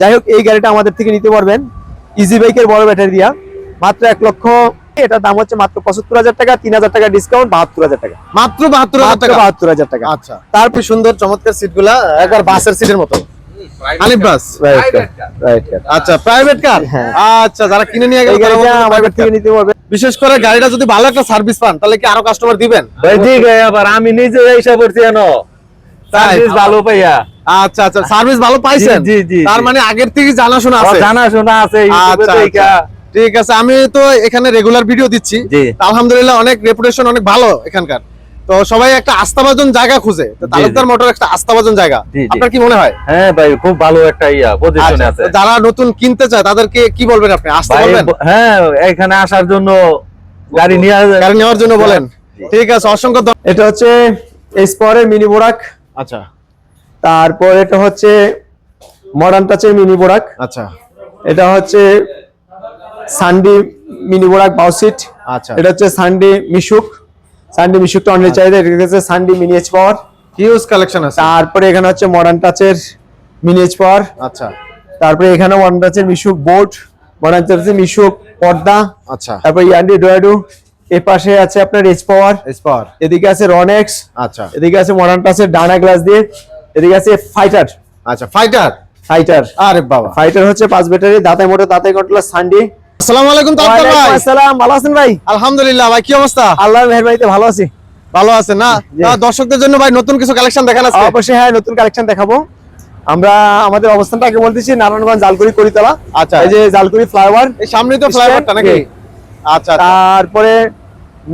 যাই হোক এই গাড়িটা আমাদের থেকে নিতে পারবেন। ইজি বাইকের বড় ব্যাটারি দিয়া। মাত্র এক লক্ষ এটার দাম হচ্ছে মাত্র পঁচাত্তর হাজার টাকা তিন হাজার টাকা ডিসকাউন্ট বাহাত্তর হাজার টাকা। মাত্র বাহাত্তর হাজার টাকা? বাহাত্তর হাজার টাকা। আচ্ছা। তারপর সুন্দর চমৎকার সিটগুলা একবার বাসের সিটের মতো। আলিফ বাস আচ্ছা প্রাইভেট কার হ্যাঁ। আচ্ছা যারা কিনে নিয়ে গেল গাড়িটা আমাদের থেকে নিতে পারবেন বিশেষ করে গাড়িটা যদি ভালো একটা সার্ভিস পান তাহলে কি আরও কাস্টমার দিবেন? ঠিক আবার আমি নিজে এইসব করছি সার্ভিস ভালো পাইয়া। আচ্ছা আচ্ছা সার্ভিস ভালো পাইছেন? জি, জি, জি, তার মানে আগের থেকে জানাশোনা ও, আছে? জানাশোনা আছে আচ্ছা। আচ্ছা। ঠিক আছে আমি তো এখানে রেগুলার ভিডিও দিচ্ছি। আলহামদুলিল্লাহ অনেক রেপুটেশন অনেক ভালো এখানকার। তো সবাই একটা আস্থাভাজন জায়গা খুঁজে। তালুকদার মোটর একটা আস্থাভাজন জায়গা। আপনার কি মনে হয়? হ্যাঁ ভাই খুব ভালো একটা ইয়া পজিশনে আচ্ছা, আছে। যারা নতুন কিনতে চায় তাদেরকে কি বলবেন আপনি? আসতে বলবেন? হ্যাঁ এখানে আসার জন্য গাড়ি নিয়ে গাড়ি নেওয়ার জন্য বলেন। ঠিক আছে অসংখ্য এটা হচ্ছে এসপরের মিনি বোরাক আচ্ছা। তারপর এটা হচ্ছে মডার্ন টাচের মিনি বোরাক আচ্ছা। এটা হচ্ছে সানডি মিনি বোরাক বাউসিট আচ্ছা। এটা হচ্ছে সানডে মিশুক সানডে মিশুকটা অনেক চাহিদা এটা হচ্ছে Sunday mini H power huge collection আছে। তারপরে এখানে হচ্ছে মডার্ন টাচের মিনি এইচ পাওয়ার আচ্ছা। তারপরে এখানে মডার্ন টাচের মিশুক বোর্ড মডার্ন টাচের মিশুক পর্দা। আচ্ছা। তারপরে ইয়ান্ডি ডোয়াডু এ পাশে আছে আপনার এইচ পাওয়ার এইচ পাওয়ার এদিকে আছে রনেক্স আচ্ছা। এদিকে আছে মডার্ন টাচের ডানা গ্লাস দিয়ে। এদিকে আছে ফাইটার আচ্ছা ফাইটার ফাইটার আরে বাবা। ফাইটার হচ্ছে পাঁচ ব্যাটারি দাঁতাই মোটর দাঁতাই কন্ট্রোলার সানডে আসসালামু আলাইকুম তালুকদার ভাই। আসসালাম ভালো আছেন ভাই? আলহামদুলিল্লাহ ভাই কি অবস্থা? আল্লাহর মেহরবানিতে ভালো আছি। ভালো আছে না? দর্শকদের জন্য ভাই নতুন কিছু কালেকশন দেখান আজকে। অবশ্যই হ্যাঁ নতুন কালেকশন দেখাবো। আমরা আমাদের অবস্থানটা আগে বলতেছি নারায়ণগঞ্জ জালকুড়ি করিতলা। আচ্ছা। এই যে জালকুড়ি ফ্লাইওভার। এই সামনেই তো ফ্লাইওভারটা নাকি? আচ্ছা আচ্ছা। তারপরে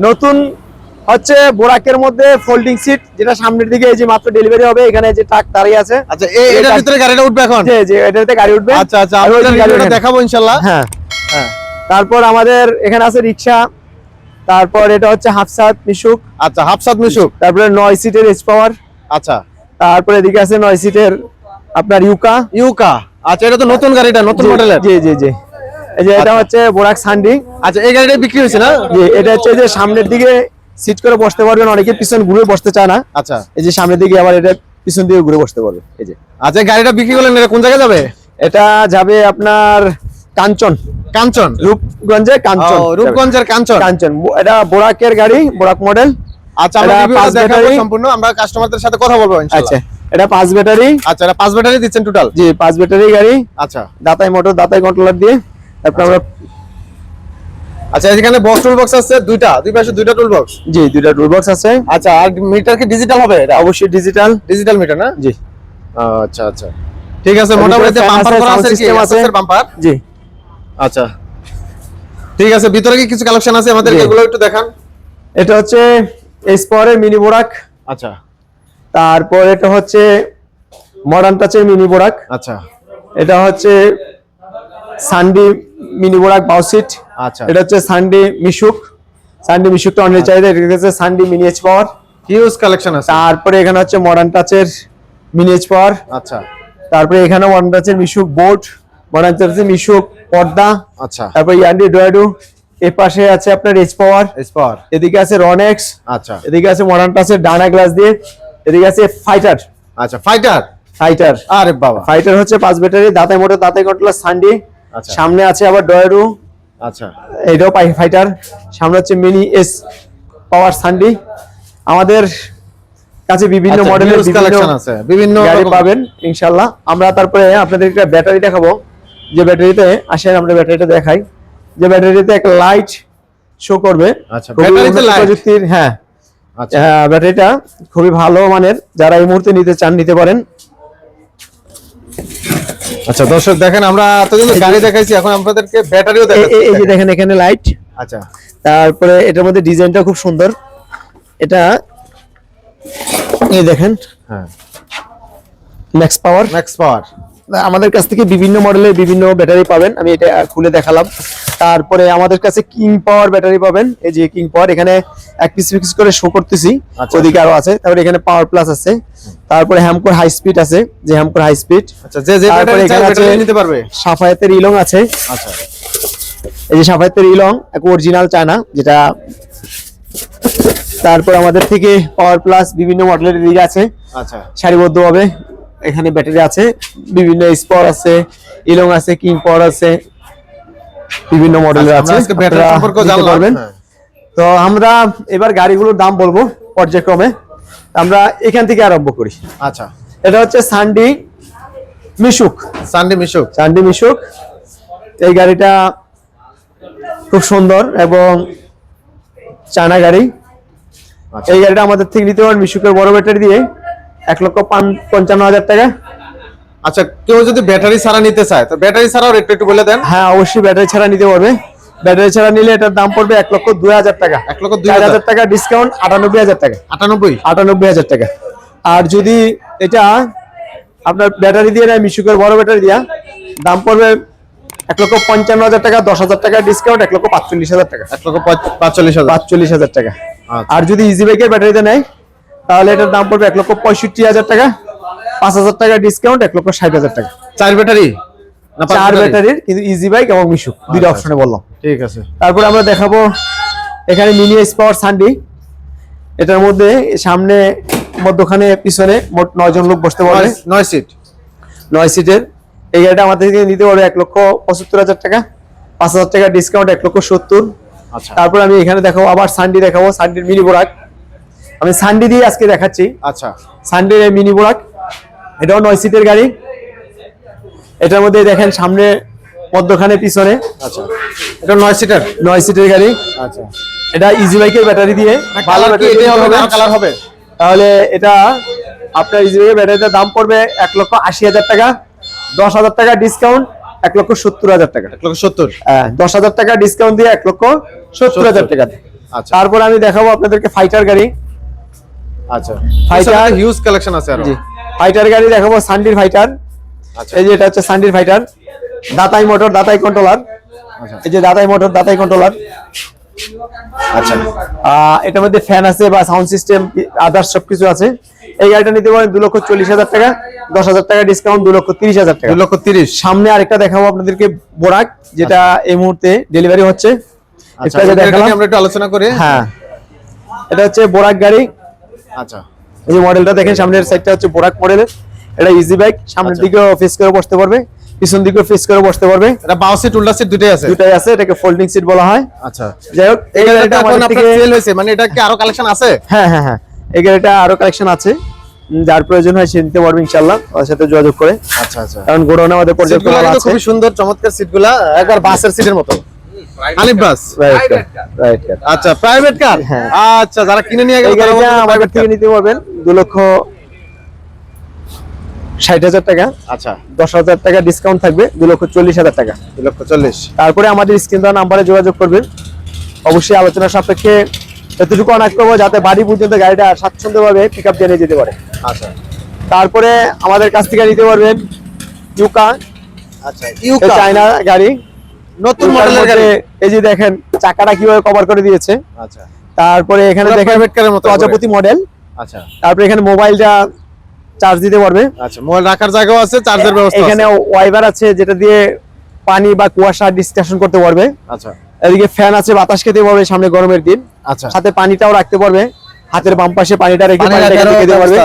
নতুন হচ্ছে বোরাকের মধ্যে ফোল্ডিং সিট যেটা সামনের দিকে এই যে মাত্র ডেলিভারি হবে এখানে যে ট্রাক দাঁড়িয়ে আছে। আচ্ছা এই এটার এটা- ভিতরে গাড়িটা উঠবে এখন? যে যে এটাতে গাড়ি উঠবে। আচ্ছা আচ্ছা আমি দেখাবো ইনশাআল্লাহ হ্যাঁ হ্যাঁ। তারপর আমাদের এখানে আছে রিক্সা তারপর এটা হচ্ছে হাফসাত মিশুক। আচ্ছা হাফসাদ মিশুক। তারপরে নয় সিটের এস পাওয়ার আচ্ছা। তারপরে এদিকে আছে নয় সিটের আপনার ইউকা। ইউকা। আচ্ছা এটা তো নতুন গাড়িটা নতুন জি, মডেলের জি জি জি। এই যে এটা আচ্ছা। হচ্ছে বোরাক সান্ডি। আচ্ছা এই গাড়িটা বিক্রি হয়েছে না? জি এটা হচ্ছে যে সামনের দিকে সিট করে বসতে পারবেন অনেকে পিছন ঘুরে বসতে চায় না। আচ্ছা। এই যে সামনের দিকে আবার এটা পিছন দিকে ঘুরে বসতে পারবে। এই যে। আচ্ছা গাড়িটা বিক্রি করলেন এটা কোন জায়গায় যাবে? এটা যাবে আপনার কাঞ্চন। কাঞ্চন? রূপগঞ্জে কাঞ্চন। রূপগঞ্জের কাঞ্চন। কাঞ্চন। এটা বোরাকের গাড়ি বোরাক মডেল। আচ্ছা আমরা পাঁচ দেখাবো ব্যাটারি। সম্পূর্ণ আমরা কাস্টমারদের সাথে কথা বলব আচ্ছা এটা পাঁচ ব্যাটারি। আচ্ছা এটা পাঁচ ব্যাটারি দিচ্ছেন টোটাল জি পাঁচ ব্যাটারি গাড়ি। আচ্ছা। দাতাই মোটর দাতাই কন্ট্রোলার দিয়ে। তারপর আমরা আচ্ছা এখানে বক্স টুল বক্স আছে দুইটা। দুই পাশে দুইটা টুল বক্স জি দুইটা টুল বক্স আছে। আচ্ছা আর মিটার কি ডিজিটাল হবে? এটা অবশ্যই ডিজিটাল ডিজিটাল মিটার না? জি। আচ্ছা আচ্ছা। ঠিক আছে মোটামুটি বাম্পার করা আছে system আছে। বাম্পার জি। আচ্ছা। ঠিক আছে ভিতরে কি কিছু কালেকশন আছে আমাদের। এগুলো একটু দেখান? এটা হচ্ছে এসপরের মিনি বোরাক আচ্ছা। তারপর এটা হচ্ছে মডার্ন টাচের মিনি বোরাক আচ্ছা। এটা হচ্ছে সানডি মিনি বোরাক বাউসিট আচ্ছা। এটা হচ্ছে সানডি মিশুক সানডি মিশুকটা অনেক চাহিদা এটা হচ্ছে Sunday mini H power huge collection আছে। তারপরে এখানে হচ্ছে মডার্ন টাচের মিনি এইচ পাওয়ার আচ্ছা। তারপরে এখানে মডার্ন টাচের মিশুক বোর্ড মডার্ন টাচের মিশুক পর্দা। আচ্ছা। তারপর ইয়ান্ডি ডোয়াডু এ পাশে আছে আপনার এইচ পাওয়ার স্পার এদিকে আছে রনেক্স আচ্ছা। এদিকে আছে মডার্ন টাচের ডানা গ্লাস দিয়ে। এদিকে আছে ফাইটার আচ্ছা ফাইটার ফাইটার আরে বাবা। ফাইটার হচ্ছে পাঁচ ব্যাটারি দাঁতাই মোটর দাঁতাই কন্ট্রোলার সানডি। সামনে আছে আবার ডয়ারু আচ্ছা। এটাও পাই ফাইটার। সামনে হচ্ছে মিনি এস পাওয়ার সানডি। আমাদের কাছে বিভিন্ন আচ্ছা, মডেলের collection আছে, বিভিন্ন গাড়ি পাবেন ইনশাআল্লাহ। আমরা তারপরে আপনাদের একটা ব্যাটারি দেখাবো। যে ব্যাটারিতে আসেন আমরা ব্যাটারিটা দেখাই। যে ব্যাটারিতে একটা লাইট শো করবে। আচ্ছা, ব্যাটারিতে light? প্রযুক্তির হ্যাঁ। আচ্ছা। হ্যাঁ, ব্যাটারিটা খুবই ভালো মানের। যারা এই মুহূর্তে নিতে চান নিতে পারেন। আচ্ছা দর্শক দেখেন আমরা এতদিন গাড়ি দেখাইছি এখন আপনাদেরকে ব্যাটারিও দেখাচ্ছি। এই যে দেখেন এখানে লাইট আচ্ছা। তারপরে এটার মধ্যে ডিজাইনটা খুব সুন্দর। এটা এই দেখেন। হ্যাঁ। ম্যাক্স পাওয়ার ম্যাক্স পাওয়ার আমাদের কাছ থেকে বিভিন্ন মডেলের বিভিন্ন ব্যাটারি পাবেন। আমি এটা খুলে দেখালাম। তারপরে আমাদের কাছে কিং পাওয়ার ব্যাটারি পাবেন। এই যে কিং পাওয়ার এখানে এক পিস পিস করে শো করতেছি। আচ্ছা। ওদিকে আরও আছে। তারপরে এখানে পাওয়ার প্লাস আছে। তারপরে হ্যামকোর হাই স্পিড আছে। যে হ্যামকোর হাই স্পিড আচ্ছা যে যে ব্যাটারি চাই ব্যাটারি নিতে পারবে? সাফায়াতের ইলং আছে। আচ্ছা। এই যে সাফায়াতের ইলং এক অরিজিনাল চায়না যেটা তারপর আমাদের থেকে পাওয়ার প্লাস বিভিন্ন মডেলের দিকে আছে। আচ্ছা। সারিবদ্ধভাবে এখানে ব্যাটারি আছে বিভিন্ন স্পর আছে ইলং আছে কিং পাওয়ার আছে বিভিন্ন মডেলের আচ্ছা, আছে। নিতে জানলাম। পারবেন। হ্যাঁ। তো আমরা এবার গাড়িগুলোর দাম বলব পর্যায়ক্রমে। আমরা এখান থেকে আরম্ভ করি। আচ্ছা। এটা হচ্ছে সানডি মিশুক সানডে মিশুক সানডি মিশুক এই গাড়িটা খুব সুন্দর এবং চানা গাড়ি। আচ্ছা। এই গাড়িটা আমাদের থেকে নিতে পারেন মিশুকের বড় ব্যাটারি দিয়ে। এক লক্ষ পঞ্চান্ন হাজার টাকা। আচ্ছা কেউ যদি ব্যাটারি ছাড়া নিতে চায় তো ব্যাটারি ছাড়াও রেট একটু বলে দেন। হ্যাঁ অবশ্যই ব্যাটারি ছাড়া নিতে পারবে। ব্যাটারি ছাড়া নিলে এটার দাম পড়বে এক লক্ষ দুই হাজার টাকা। এক লক্ষ দুই হাজার। হাজার টাকা ডিসকাউন্ট আটানব্বই হাজার টাকা। আটানব্বই? আটানব্বই হাজার টাকা। আর যদি এটা আপনার ব্যাটারি দিয়ে নেয় মিশুকের বড় ব্যাটারি দিয়া দাম পড়বে এক লক্ষ পঞ্চান্ন হাজার টাকা দশ হাজার টাকা ডিসকাউন্ট এক লক্ষ পাঁচচল্লিশ হাজার টাকা। এক লক্ষ পাঁচচল্লিশ হাজার। পাঁচচল্লিশ হাজার টাকা। আচ্ছা। আর যদি ইজি বাইকের ব্যাটারিতে নেয় তাহলে এটার দাম পড়বে এক লক্ষ পঁয়ষট্টি হাজার টাকা পাঁচ হাজার টাকা ডিসকাউন্ট এক লক্ষ ষাট হাজার টাকা। চার ব্যাটারি? চার ব্যাটারি? ব্যাটারির কিন্তু ইজি বাইক এবং দুইটা আচ্ছা, অপশনে বললাম। ঠিক আছে। তারপর আমরা দেখাবো এখানে মিনি পাওয়ার সানডি এটার মধ্যে সামনে মধ্যখানে পিছনে মোট নয় জন লোক বসতে পারবে। নয়- নয় সিট নয় সিটের এই গাড়িটা আমাদের থেকে নিতে পারবে এক লক্ষ পঁচাত্তর হাজার টাকা পাঁচ হাজার টাকা ডিসকাউন্ট এক লক্ষ সত্তর। আচ্ছা। তারপর আমি এখানে দেখাবো আবার সানডি দেখাবো সানডির মিনি বোরাক আমি সানডে দিয়ে আজকে দেখাচ্ছি। আচ্ছা। সানডির এই মিনি বোরাক এটাও নয় সিটের গাড়ি। এটার মধ্যে দেখেন সামনে পদ্মখানে পিছনে। আচ্ছা। এটা নয় সিটার নয় সিটের গাড়ি। আচ্ছা। এটা ইজি বাইকের ব্যাটারি দিয়ে। ভালো কালার হবে তাহলে এটা আপনার ইজি বাইকের ব্যাটারিটার দাম পড়বে এক লক্ষ আশি হাজার টাকা। দশ হাজার টাকা ডিসকাউন্ট এক লক্ষ সত্তর হাজার টাকা। এক লক্ষ সত্তর? হ্যাঁ, দশ হাজার টাকা ডিসকাউন্ট দিয়ে এক লক্ষ সত্তর হাজার টাকা। আচ্ছা। তারপর আমি দেখাবো আপনাদেরকে ফাইটার গাড়ি। আচ্ছা। Fighter- হিউজ কালেকশন আছে আরও। জি। ফাইটার গাড়ি দেখাবো সানডির ফাইটার আচ্ছা। এই যে এটা হচ্ছে সানডির ফাইটার দাতাই মোটর দাতাই কন্ট্রোলার আচ্ছা। এই যে দাতাই মোটর দাতাই কন্ট্রোলার আচ্ছা। এটার মধ্যে ফ্যান আছে বা সাউন্ড সিস্টেম আদার্স সবকিছু আছে। এই গাড়িটা নিতে পারেন দু লক্ষ চল্লিশ হাজার টাকা দশ হাজার টাকা ডিসকাউন্ট দু লক্ষ তিরিশ হাজার টাকা। দুই লক্ষ তিরিশ। সামনে আরেকটা দেখাবো আপনাদেরকে বোরাক যেটা এই মুহূর্তে ডেলিভারি হচ্ছে। আচ্ছা আমরা একটু আলোচনা করি। হ্যাঁ। এটা হচ্ছে বোরাক গাড়ি। আচ্ছা। এই যে মডেলটা দেখেন সামনের সাইডটা হচ্ছে বোরাক মডেলের এটা ইজি বাইক সামনের আচ্ছা। দিকেও ফেস করে বসতে পারবে পিছন দিকেও ফেস করে বসতে পারবে। এটা বাউ সিট উল্টা সিট দুটোই আছে? দুটাই আছে এটাকে ফোল্ডিং সিট বলা হয়। আচ্ছা। যাই হোক এই গাড়িটা এখন আপনার সেল হয়েছে মানে এটা কি আরও কালেকশন আছে? হ্যাঁ হ্যাঁ হ্যাঁ। এই গাড়িটা আরও কালেকশন আছে। যার প্রয়োজন হয় সে নিতে পারবে ইনশাল্লাহ ওর সাথে যোগাযোগ করে। আচ্ছা আচ্ছা। কারণ গোডাউনে আমাদের পর্যাপ্ত আছে। খুবই সুন্দর চমৎকার সিটগুলা একবার বাসের সিটের মতো। আলিফ বাস? রাইট রাইট আচ্ছা প্রাইভেট কার হ্যাঁ। আচ্ছা যারা কিনে নিয়ে গেল গাড়িটা আমাদের থেকে নিতে পারবেন দু লক্ষ ষাট হাজার টাকা। আচ্ছা। দশ হাজার টাকা ডিসকাউন্ট থাকবে লক্ষ টাকা। লক্ষ তারপরে আমাদের স্ক্রিন দেওয়া নাম্বারে যোগাযোগ করবেন। অবশ্যই আলোচনা সাপেক্ষে এতটুকু অনেক করব যাতে বাড়ি পর্যন্ত গাড়িটা স্বাচ্ছন্দ্যভাবে পিক আপ দিয়ে নিয়ে যেতে পারে। আচ্ছা। তারপরে আমাদের কাছ থেকে নিতে পারবেন ইউকা আচ্ছা ইউকা চায়না গাড়ি। নতুন মডেলের গাড়ি। এই যে দেখেন চাকাটা কীভাবে কভার করে দিয়েছে। আচ্ছা। তারপরে এখানে দেখেন প্রজাপতি মডেল আচ্ছা। তারপরে এখানে মোবাইলটা চার্জ দিতে পারবে। আচ্ছা মোবাইল রাখার জায়গাও আছে চার্জের ব্যবস্থা এখানে ওয়াইবার আছে যেটা দিয়ে পানি বা কুয়াশা ডিসকাশন করতে পারবে। আচ্ছা। এদিকে ফ্যান আছে বাতাস খেতে পারবে সামনে গরমের দিন। আচ্ছা। সাথে পানিটাও রাখতে পারবে। হাতের বাম পাশে পানিটা রেখে পানি পানিটা খেতে পারবে।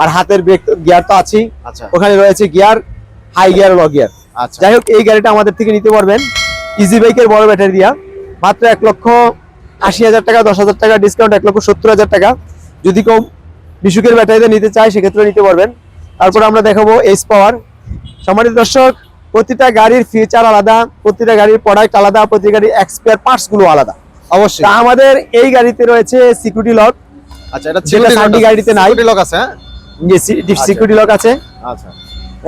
আর হাতের ব্রেক গিয়ার তো আছেই। আচ্ছা। ওখানে রয়েছে gear high gear low gear আচ্ছা। যাই হোক এই গাড়িটা আমাদের থেকে নিতে পারবেন। ইজি বাইকের বড় ব্যাটারি দিয়া। মাত্র এক লক্ষ আশি হাজার টাকা দশ হাজার টাকা ডিসকাউন্ট এক লক্ষ সত্তর হাজার টাকা। যদি কেউ বিশুকের ব্যাটারিতে নিতে চায় সেক্ষেত্রে নিতে পারবেন। তারপর আমরা দেখাবো এইচ পাওয়ার সম্মানিত দর্শক প্রতিটা গাড়ির ফিচার আলাদা প্রতিটা গাড়ির প্রোডাক্ট আলাদা প্রতিটা গাড়ির এক্সপায়ার পার্টসগুলো আলাদা। অবশ্যই। আমাদের এই গাড়িতে রয়েছে সিকিউরিটি লক আচ্ছা এটা সান্ডি গাড়িতে নাই। লক আছে হ্যাঁ? সিকিউরিটি লক আছে। আচ্ছা।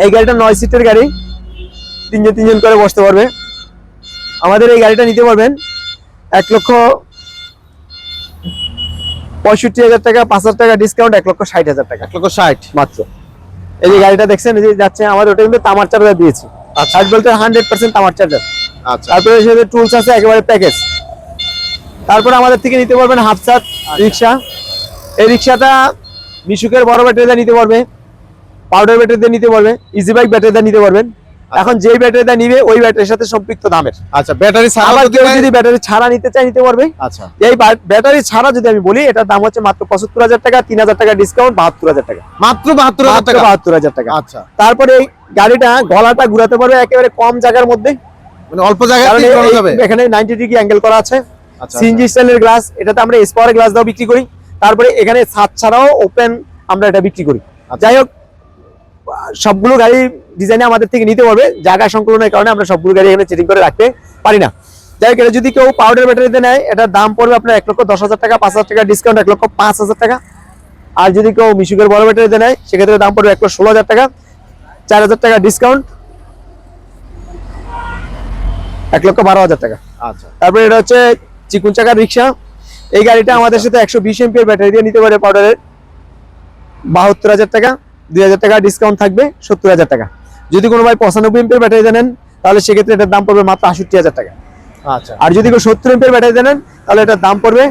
এই গাড়িটা নয় সিটের গাড়ি। তিনজন তিনজন করে বসতে পারবে। আমাদের এই গাড়িটা নিতে পারবেন। এক লক্ষ পঁয়ষট্টি হাজার টাকা পাঁচ হাজার টাকা ডিসকাউন্ট এক লক্ষ ষাট হাজার টাকা। এক লক্ষ ষাট। মাত্র। এই যে গাড়িটা দেখছেন এই যে যাচ্ছে আমাদের ওটা কিন্তু তামার চার্জার দিয়েছি। আর ষাট বলতে হান্ড্রেড পার্সেন্ট তামার চার্জার আচ্ছা। তারপরে সাথে টুলস আছে একেবারে প্যাকেজ তারপরে আমাদের থেকে নিতে পারবেন হাফসাত রিক্সা এই রিক্সাটা মিশুকের বড় ব্যাটারি দিয়ে নিতে পারবে। পাউডার ব্যাটারি দিয়ে নিতে পারবে। ইজি বাইক ব্যাটারি দিয়ে নিতে পারবেন। এখন যেই ব্যাটারিটা নিবে ওই ব্যাটারির সাথে সম্পৃক্ত দামের। আচ্ছা ব্যাটারি ছাড়া আবার যদি কেউ যদি ব্যাটারি ছাড়া নিতে চায় নিতে পারবে। আচ্ছা। এই ব্যাটারি ছাড়া যদি আমি বলি এটার দাম হচ্ছে মাত্র পঁচাত্তর হাজার টাকা তিন হাজার টাকা ডিসকাউন্ট বাহাত্তর হাজার টাকা। মাত্র বাহাত্তর হাজার টাকা? বাহাত্তর হাজার টাকা। আচ্ছা। তারপরে এই গাড়িটা গলাটা ঘুরাতে পারবে একেবারে কম জায়গার মধ্যে। মানে অল্প জায়গায় এখানে নাইনটি ডিগ্রি অ্যাঙ্গেল করা আছে। আচ্ছা সিএনজি স্টাইলের গ্লাস এটাতে আমরা স্পাওয়ার গ্লাস দাও বিক্রি করি। তারপরে এখানে ছাদ ছাড়াও ওপেন আমরা এটা বিক্রি করি। আচ্ছা। যাই হোক সবগুলো গাড়ি ডিজাইনে আমাদের থেকে নিতে পারবে। জায়গা সংকুলনের কারণে আমরা সবগুলো গাড়ি এখানে চেটিং করে রাখতে পারি না। যাই হোক এটা যদি কেউ পাউডার ব্যাটারিতে নেয় এটার দাম পড়বে আপনার এক লক্ষ দশ হাজার টাকা পাঁচ হাজার টাকা ডিসকাউন্ট এক লক্ষ পাঁচ হাজার টাকা। আর যদি কেউ মিশুকের বড় ব্যাটারিতে নেয় সেক্ষেত্রে দাম পড়বে এক লক্ষ ষোলো হাজার টাকা চার হাজার টাকা ডিসকাউন্ট এক লক্ষ বারো হাজার টাকা। আচ্ছা। তারপরে এটা হচ্ছে চিকুন চাকার রিক্সা। এই গাড়িটা আমাদের সাথে একশো বিশ এমপির ব্যাটারি দিয়ে নিতে পারে পাউডারের বাহাত্তর হাজার টাকা। দুই হাজার টাকা ডিসকাউন্ট থাকবে সত্তর হাজার টাকা। যদি কোনো ভাই পঁচানব্বই এমপির ব্যাটারি দেন তাহলে সেক্ষেত্রে এটার দাম পড়বে মাত্র আষট্টি হাজার টাকা। আচ্ছা। আর যদি কেউ সত্তর এমপির ব্যাটারি দেন তাহলে এটার দাম পড়বে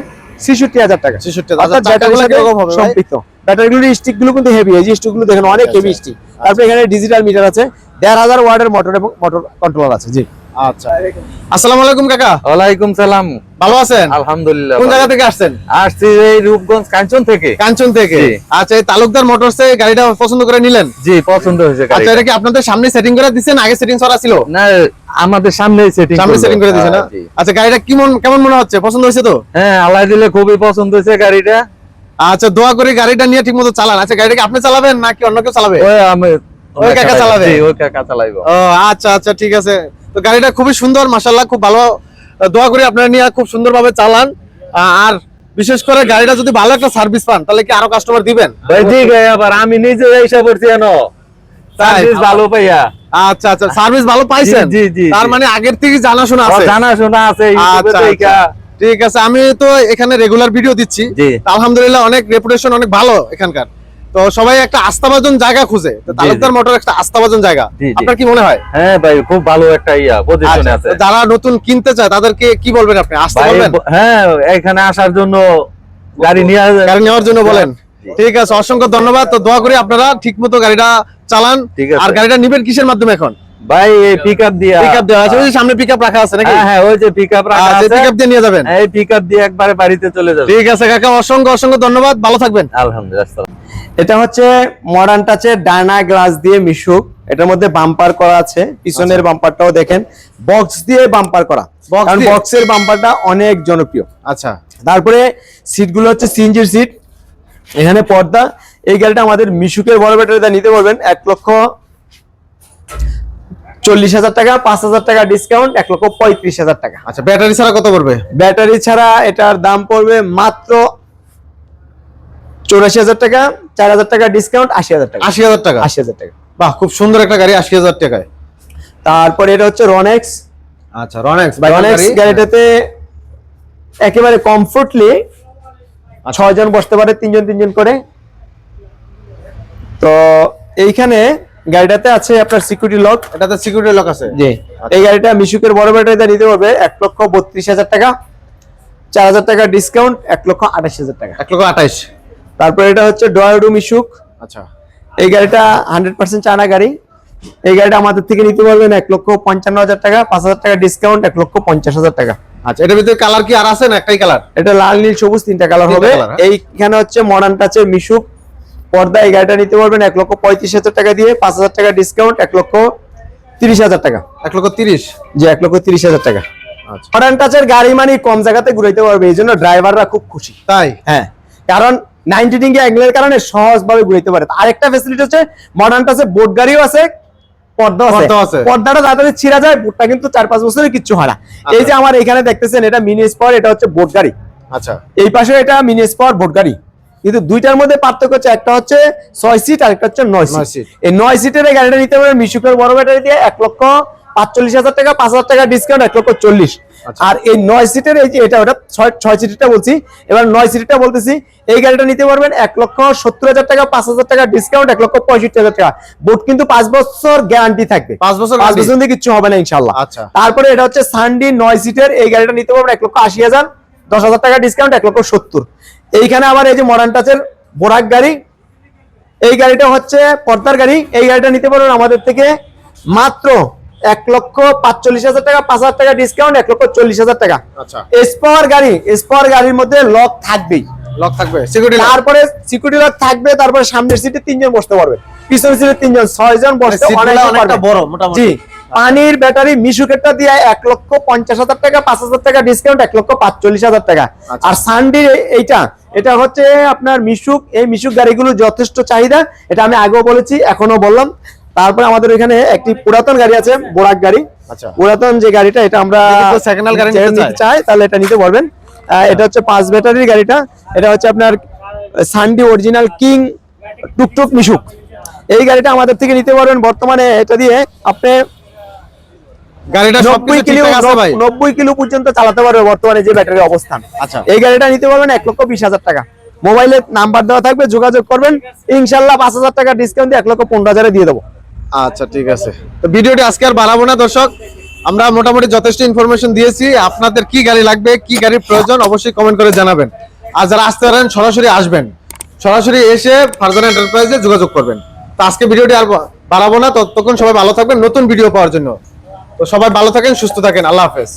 ছেষট্টি হাজার টাকা। 66,000 অর্থাৎ চাকাগুলো ব্যাটারির সাথে কীরকম হবে ভাই? সম্পৃক্ত। ব্যাটারিগুলোর স্টিকগুলো কিন্তু হেভি এই যে স্টিকগুলো দেখেন অনেক আচ্ছা, হেভি আচ্ছা। স্টিক তারপরে এখানে ডিজিটাল মিটার আছে দেড় হাজার ওয়ার্ডের মোটর এবং মোটর কন্ট্রোলার আছে জি। আচ্ছা। আসসালামু আলাইকুম কাকা। ওয়ালাইকুম সালাম। ভালো আছেন? আলহামদুলিল্লাহ কোন জায়গা থেকে আসছেন? আসছি এই রূপগঞ্জ কাঞ্চন থেকে। কাঞ্চন থেকে। আচ্ছা এই তালুকদার মোটরস এ গাড়িটা পছন্দ করে নিলেন? জি পছন্দ হয়েছে আচ্ছা এটা কি আপনাদের সামনে সেটিং করে দিচ্ছেন আগে সেটিং করা ছিল? না আমাদের সামনে সেটিং সামনে সেটিং করে দিয়েছে না? আচ্ছা গাড়িটা কেমন কেমন মনে হচ্ছে? পছন্দ হয়েছে তো? হ্যাঁ আল্লাহ দিলে খুবই পছন্দ হয়েছে গাড়িটা। আচ্ছা দোয়া করে গাড়িটা নিয়ে ঠিকমতো চালান। আচ্ছা গাড়িটা আপনি চালাবেন নাকি অন্য কেউ চালাবে? ওই আমি ওই কাকা চালাবে? ওই কাকা চালাইবো। ও আচ্ছা আচ্ছা ঠিক আছে। তো গাড়িটা খুবই সুন্দর মাশাল্লাহ খুব ভালো দোয়া করি আপনারা নিয়ে খুব সুন্দরভাবে চালান। আর বিশেষ করে গাড়িটা যদি ভালো একটা সার্ভিস পান তাহলে কি আরও কাস্টমার দিবেন? আবার আমি নিজে এইসব করছি জানো? তাই? সার্ভিস ভালো পাইয়া। আচ্ছা আচ্ছা সার্ভিস ভালো পাইছেন? জি, জি, জি, তার মানে আগের থেকে জানাশোনা ও, আছে? জানা শোনা আছে ইউটিউবে আচ্ছা, দেখা। আচ্ছা। ঠিক আছে আমি তো এখানে রেগুলার ভিডিও দিচ্ছি। আলহামদুলিল্লাহ অনেক রেপুটেশন অনেক ভালো এখানকার। তো সবাই একটা আস্থাভাজন জায়গা খুঁজে। তালুকদার মোটর একটা আস্থাভাজন জায়গা। আপনার কি মনে হয়? হ্যাঁ ভাই খুব ভালো একটা ইয়া পজিশনে আচ্ছা, আছে। যারা নতুন কিনতে চায় তাদেরকে কি বলবেন আপনি? আসতে বলবেন? হ্যাঁ এখানে আসার জন্য গাড়ি নিয়ে গাড়ি নেওয়ার জন্য বলেন। ঠিক আছে অসংখ্য ধন্যবাদ। তো দোয়া করি আপনারা ঠিক মতো গাড়িটা চালান। আর গাড়িটা নিবেন কিসের মাধ্যমে এখন? ভাই এই পিকআপ দিয়া। পিকআপ দেওয়া আছে। ওই সামনে পিকআপ রাখা আছে নাকি? হ্যাঁ হ্যাঁ ওই যে পিকআপ রাখা আচ্ছা আছে। পিকআপ দিয়ে নিয়ে যাবেন। এই পিকআপ দিয়ে একবারে বাড়িতে চলে যাবে ঠিক আছে কাকা অসংখ্য অসংখ্য ধন্যবাদ। ভালো থাকবেন। আলহামদুলিল্লাহ এটা হচ্ছে মডার্ন টাচের ডানা গ্লাস দিয়ে মিশুক। এটার মধ্যে বাম্পার করা আছে। পিছনের বাম্পারটাও দেখেন। বক্স দিয়ে বাম্পার করা। কারণ বক্সের বাম্পারটা অনেক জনপ্রিয়। আচ্ছা। তারপরে সিটগুলো হচ্ছে সিএনজির সিট এখানে পর্দা। এই গাড়িটা আমাদের মিশুকের বড় ব্যাটারিতে নিতে পারবেন এক লক্ষ চল্লিশ হাজার টাকা পাঁচ হাজার টাকা ডিসকাউন্ট এক লক্ষ পঁয়ত্রিশ হাজার টাকা। আচ্ছা ব্যাটারি ছাড়া কত পড়বে? ব্যাটারি ছাড়া এটার দাম পড়বে মাত্র চৌরাশি হাজার টাকা চার হাজার টাকা ডিসকাউন্ট আশি হাজার টাকা। আশি হাজার টাকা? আশি হাজার টাকা। বাহ খুব সুন্দর একটা গাড়ি আশি হাজার টাকায়। তারপরে এটা হচ্ছে রনেক্স আচ্ছা রনেক্স রনেক্স গাড়িটাতে একেবারে কমফোর্টলি ছয় জন বসতে পারে তিনজন তিনজন করে। তো এইখানে গাড়িটাতে আছে আপনার সিকিউরিটি লক এটাতে সিকিউরিটি লক আছে? জি। এই গাড়িটা মিশুকের বড় ব্যাটারিতে নিতে পারবে এক লক্ষ বত্রিশ হাজার টাকা। চার হাজার টাকা ডিসকাউন্ট এক লক্ষ আঠাশ হাজার টাকা। এক লক্ষ আঠাইশ তারপরে এটা হচ্ছে ডয়ারডু মিশুক আচ্ছা। এই গাড়িটা হান্ড্রেড পার্সেন্ট চায়না গাড়ি। এই গাড়িটা আমাদের থেকে নিতে পারবেন এক লক্ষ পঞ্চান্ন হাজার টাকা পাঁচ হাজার টাকা ডিসকাউন্ট এক লক্ষ পঞ্চাশ হাজার টাকা। আচ্ছা এটার ভিতরে কালার কি আর আছে না একটাই কালার এটা লাল নীল সবুজ তিনটা কালার হবে। হ্যাঁ? এইখানে হচ্ছে মডার্ন টাচের মিশুক। পর্দা এই গাড়িটা নিতে পারবেন এক লক্ষ পঁয়ত্রিশ হাজার টাকা দিয়ে পাঁচ হাজার টাকা ডিসকাউন্ট এক লক্ষ তিরিশ হাজার টাকা। এক লক্ষ তিরিশ? যে এক লক্ষ তিরিশ হাজার টাকা। আচ্ছা। মডার্ন টাচের গাড়ি মানে কম জায়গাতে ঘুরাইতে পারবে এই জন্য ড্রাইভাররা খুব খুশি। তাই? হ্যাঁ। কারণ নাইনটি ডিগ্রি অ্যাঙ্গেলের কারণে সহজভাবে ঘুরাইতে পারে। আরেকটা ফেসিলিটি হচ্ছে মডার্ন টাচে বোট গাড়িও আছে পর্দাও আছে। পর্দাটা তাড়াতাড়ি ছিঁড়া যায় বোটটা কিন্তু চার পাঁচ কিচ্ছু হয় না। এই যে আমার এখানে দেখতেছেন এটা মিনি স্পট এটা হচ্ছে বোট গাড়ি। আচ্ছা। এই পাশে এটা মিনি স্পট বোট গাড়ি। কিন্তু দুইটার মধ্যে পার্থক্য হচ্ছে একটা হচ্ছে ছয় সিট আর একটা হচ্ছে নয় নয় সিট এই নয় সিটের গাড়িটা নিতে পারবেন মিশুকের বড় ব্যাটারি দিয়ে এক লক্ষ পাঁচচল্লিশ হাজার টাকা পাঁচ হাজার টাকা ডিসকাউন্ট এক লক্ষ চল্লিশ। আচ্ছা। আর এই নয় সিটের এই যে এটা ওটা ছয় ছয় সিটেরটা বলছি। এবার নয় সিটেরটা বলতেছি এই গাড়িটা নিতে পারবেন এক লক্ষ সত্তর হাজার টাকা পাঁচ হাজার টাকা ডিসকাউন্ট এক লক্ষ পঁয়ষট্টি হাজার টাকা। বোট কিন্তু পাঁচ বছর গ্যারান্টি থাকবে। পাঁচ বছর পাঁচ বছর দিয়ে কিচ্ছু হবে না ইনশাল্লাহ আচ্ছা। তারপরে এটা হচ্ছে সানডি নয় সিটের এই গাড়িটা নিতে পারবেন এক লক্ষ আশি হাজার দশ হাজার টাকা ডিসকাউন্ট এক লক্ষ সত্তর। এইখানে আবার এই যে মডার্ন টাচের বোরাক গাড়ি এই গাড়িটা হচ্ছে পর্দার গাড়ি এই গাড়িটা নিতে পারবেন আমাদের থেকে মাত্র এক লক্ষ পাঁচচল্লিশ হাজার টাকা পাঁচ হাজার টাকা ডিসকাউন্ট এক লক্ষ চল্লিশ হাজার টাকা। আচ্ছা। এসপাওয়ার গাড়ি এসপাওয়ার গাড়ির মধ্যে লক থাকবেই। লক থাকবে সিকিউরিটি তারপরে সিকিউরিটি লক থাকবে তারপরে সামনের সিটে তিনজন বসতে পারবে। পিছনের সিটে তিনজন ছয় বসতে সিটগুলো অনায়াসে অনেকটা বড়, মোটামুটি। পানির ব্যাটারি মিশুকেরটা দিয়ে এক লক্ষ পঞ্চাশ হাজার টাকা পাঁচ হাজার টাকা ডিসকাউন্ট এক লক্ষ পাঁচচল্লিশ হাজার টাকা। আচ্ছা। আর সানডির এইটা এটা হচ্ছে আপনার মিশুক এই মিশুক গাড়িগুলো যথেষ্ট চাহিদা। এটা আমি আগেও বলেছি এখনও বললাম। তারপরে আমাদের এখানে একটি পুরাতন গাড়ি আছে বোরাক গাড়ি। আচ্ছা। পুরাতন যে গাড়িটা এটা আমরা গাড়ি নিতে? চায়? তাহলে এটা নিতে পারবেন এটা হচ্ছে পাঁচ ব্যাটারির গাড়িটা। এটা হচ্ছে আপনার সানডি অরিজিনাল কিং টুকটুক মিশুক। এই গাড়িটা আমাদের থেকে নিতে পারবেন। বর্তমানে এটা দিয়ে আপনি গাড়িটা নব্বই কিলো নব্বই কিলো পর্যন্ত চালাতে পারবে বর্তমানে যে ব্যাটারির অবস্থান। আচ্ছা। এই গাড়িটা নিতে পারবেন এক লক্ষ বিশ হাজার টাকা। মোবাইলে নাম্বার দেওয়া থাকবে যোগাযোগ করবেন। ইনশাল্লাহ পাঁচ হাজার টাকা ডিসকাউন্ট দিয়ে এক লক্ষ পনেরো হাজারে দিয়ে দেবো। আচ্ছা ঠিক আছে। তো ভিডিওটি আজকে আর বাড়াবো না, দর্শক। আমরা মোটামুটি যথেষ্ট ইনফরমেশন দিয়েছি। আপনাদের কি গাড়ি লাগবে, কি গাড়ির প্রয়োজন, অবশ্যই কমেন্ট করে জানাবেন। আর যারা আসতে পারেন, সরাসরি আসবেন। সরাসরি এসে ফারজান এন্টারপ্রাইজে যোগাযোগ করবেন। তো আজকে ভিডিওটি আর বাড়াবো না। ততক্ষণ সবাই ভালো থাকবেন। নতুন ভিডিও পাওয়ার জন্য। তো সবাই ভালো থাকেন, সুস্থ থাকেন। আল্লাহ হাফেজ।